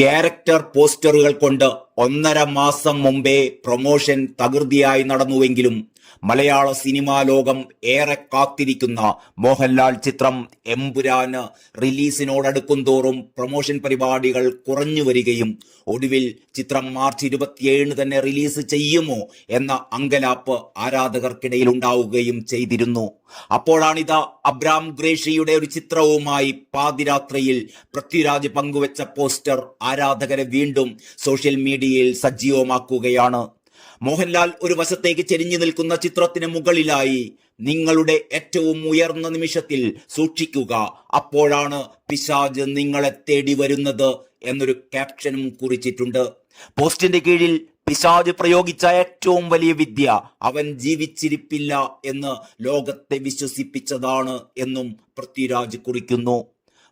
Character പോസ്റ്ററുകൾ കൊണ്ട് ഒന്നര മാസം മുമ്പേ പ്രൊമോഷൻ തകൃതിയായി നടന്നുവെങ്കിലും മലയാള സിനിമാ ലോകം ഏറെ കാത്തിരിക്കുന്ന മോഹൻലാൽ ചിത്രം എമ്പുരാന് റിലീസിനോടടുക്കും തോറും പ്രൊമോഷൻ പരിപാടികൾ കുറഞ്ഞു വരികയും ഒടുവിൽ ചിത്രം മാർച്ച് ഇരുപത്തിയേഴിന് തന്നെ റിലീസ് ചെയ്യുമോ എന്ന അങ്കലാപ്പ് ആരാധകർക്കിടയിൽ ഉണ്ടാവുകയും ചെയ്തിരുന്നു. അപ്പോഴാണിതാ അബ്രാം ഗ്രേഷിയുടെ ഒരു ചിത്രവുമായി പാതിരാത്രിയിൽ പൃഥ്വിരാജ് പങ്കുവച്ച പോസ്റ്റർ ആരാധകരെ വീണ്ടും സോഷ്യൽ മീഡിയയിൽ സജീവമാക്കുകയാണ്. മോഹൻലാൽ ഒരു വശത്തേക്ക് ചെരിഞ്ഞു നിൽക്കുന്ന ചിത്രത്തിന് മുകളിലായി നിങ്ങളുടെ ഏറ്റവും ഉയർന്ന നിമിഷത്തിൽ സൂക്ഷിക്കുക. അപ്പോഴാണ് പിശാജ് നിങ്ങളെ തേടി വരുന്നത് എന്നൊരു ക്യാപ്ഷനും കുറിച്ചിട്ടുണ്ട്. പോസ്റ്റിന്റെ കീഴിൽ പിശാജ് പ്രയോഗിച്ച ഏറ്റവും വലിയ വിദ്യ അവൻ ജീവിച്ചിരിപ്പില്ല എന്ന് ലോകത്തെ വിശ്വസിപ്പിച്ചതാണ് എന്നും പൃഥ്വിരാജ് കുറിക്കുന്നു.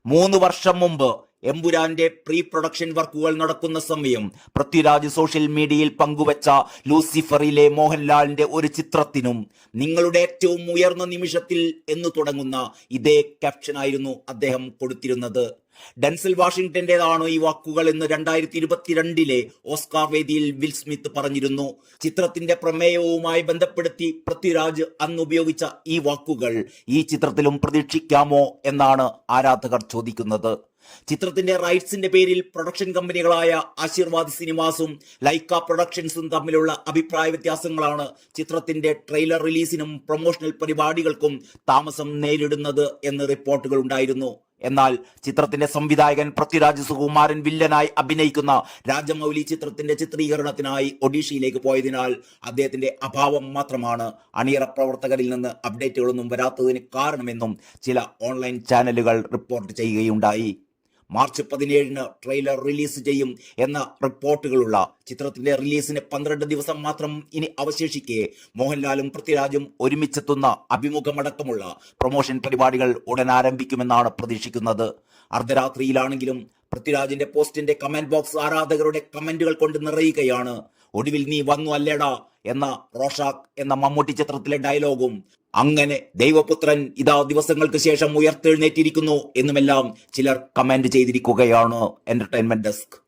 മൂന്ന് വർഷം മുമ്പ് എമ്പുരാന്റെ പ്രീ പ്രൊഡക്ഷൻ വർക്കുകൾ നടക്കുന്ന സമയം പൃഥ്വിരാജ് സോഷ്യൽ മീഡിയയിൽ പങ്കുവച്ച ലൂസിഫറിലെ മോഹൻലാലിന്റെ ഒരു ചിത്രത്തിനും നിങ്ങളുടെ ഏറ്റവും ഉയർന്ന നിമിഷത്തിൽ എന്ന് തുടങ്ങുന്ന ഇതേ ക്യാപ്ഷനായിരുന്നു അദ്ദേഹം കൊടുത്തിരുന്നത്. ഡെൻസിൽ വാഷിംഗ്ടന്റേതാണോ ഈ വാക്കുകൾ എന്ന് രണ്ടായിരത്തി ഇരുപത്തിരണ്ടിലെ ഓസ്കാർ വേദിയിൽ വിൽ സ്മിത്ത് പറഞ്ഞിരുന്നു. ചിത്രത്തിന്റെ പ്രമേയവുമായി ബന്ധപ്പെടുത്തി പൃഥ്വിരാജ് അന്ന് ഉപയോഗിച്ച ഈ വാക്കുകൾ ഈ ചിത്രത്തിലും പ്രതീക്ഷിക്കാമോ എന്നാണ് ആരാധകർ ചോദിക്കുന്നത്. ചിത്രത്തിന്റെ റൈറ്റ്സിന്റെ പേരിൽ പ്രൊഡക്ഷൻ കമ്പനികളായ ആശീർവാദ് സിനിമാസും ലൈക്ക പ്രൊഡക്ഷൻസും തമ്മിലുള്ള അഭിപ്രായ വ്യത്യാസങ്ങളാണ് ചിത്രത്തിന്റെ ട്രെയിലർ റിലീസിനും പ്രൊമോഷണൽ പരിപാടികൾക്കും താമസം നേരിടുന്നത് എന്ന് റിപ്പോർട്ടുകൾ ഉണ്ടായിരുന്നു. എന്നാൽ ചിത്രത്തിന്റെ സംവിധായകൻ പൃഥ്വിരാജ് സുകുമാരൻ വില്ലനായി അഭിനയിക്കുന്ന രാജമൗലി ചിത്രത്തിന്റെ ചിത്രീകരണത്തിനായി ഒഡീഷയിലേക്ക് പോയതിനാൽ അദ്ദേഹത്തിന്റെ അഭാവം മാത്രമാണ് അണിയറ പ്രവർത്തകരിൽ നിന്ന് അപ്ഡേറ്റുകളൊന്നും വരാത്തതിന് കാരണമെന്നും ചില ഓൺലൈൻ ചാനലുകൾ റിപ്പോർട്ട് ചെയ്യുകയുണ്ടായി. മാർച്ച് പതിനേഴിന് ട്രെയിലർ റിലീസ് ചെയ്യും എന്ന റിപ്പോർട്ടുകളുള്ള ചിത്രത്തിന്റെ റിലീസിന് പന്ത്രണ്ട് ദിവസം മാത്രം ഇനി അവശേഷിക്കെ മോഹൻലാലും പൃഥ്വിരാജും ഒരുമിച്ചെത്തുന്ന അഭിമുഖമടക്കമുള്ള പ്രൊമോഷൻ പരിപാടികൾ ഉടൻ ആരംഭിക്കുമെന്നാണ് പ്രതീക്ഷിക്കുന്നത്. അർദ്ധരാത്രിയിലാണെങ്കിലും പൃഥ്വിരാജിന്റെ പോസ്റ്റിന്റെ കമന്റ് ബോക്സ് ആരാധകരുടെ കമന്റുകൾ കൊണ്ട് നിറയുകയാണ്. ഒടുവിൽ നീ വന്നു അല്ലേടാ എന്ന റോഷാക്ക് എന്ന മമ്മൂട്ടി ചിത്രത്തിലെ ഡയലോഗും. അങ്ങനെ ദൈവപുത്രൻ ഇതാ ദിവസങ്ങൾക്ക് ശേഷം ഉയർത്തെഴുന്നേറ്റിരിക്കുന്നു എന്നുമെല്ലാം ചിലർ കമന്റ് ചെയ്തിരിക്കുകയാണ്. Entertainment desk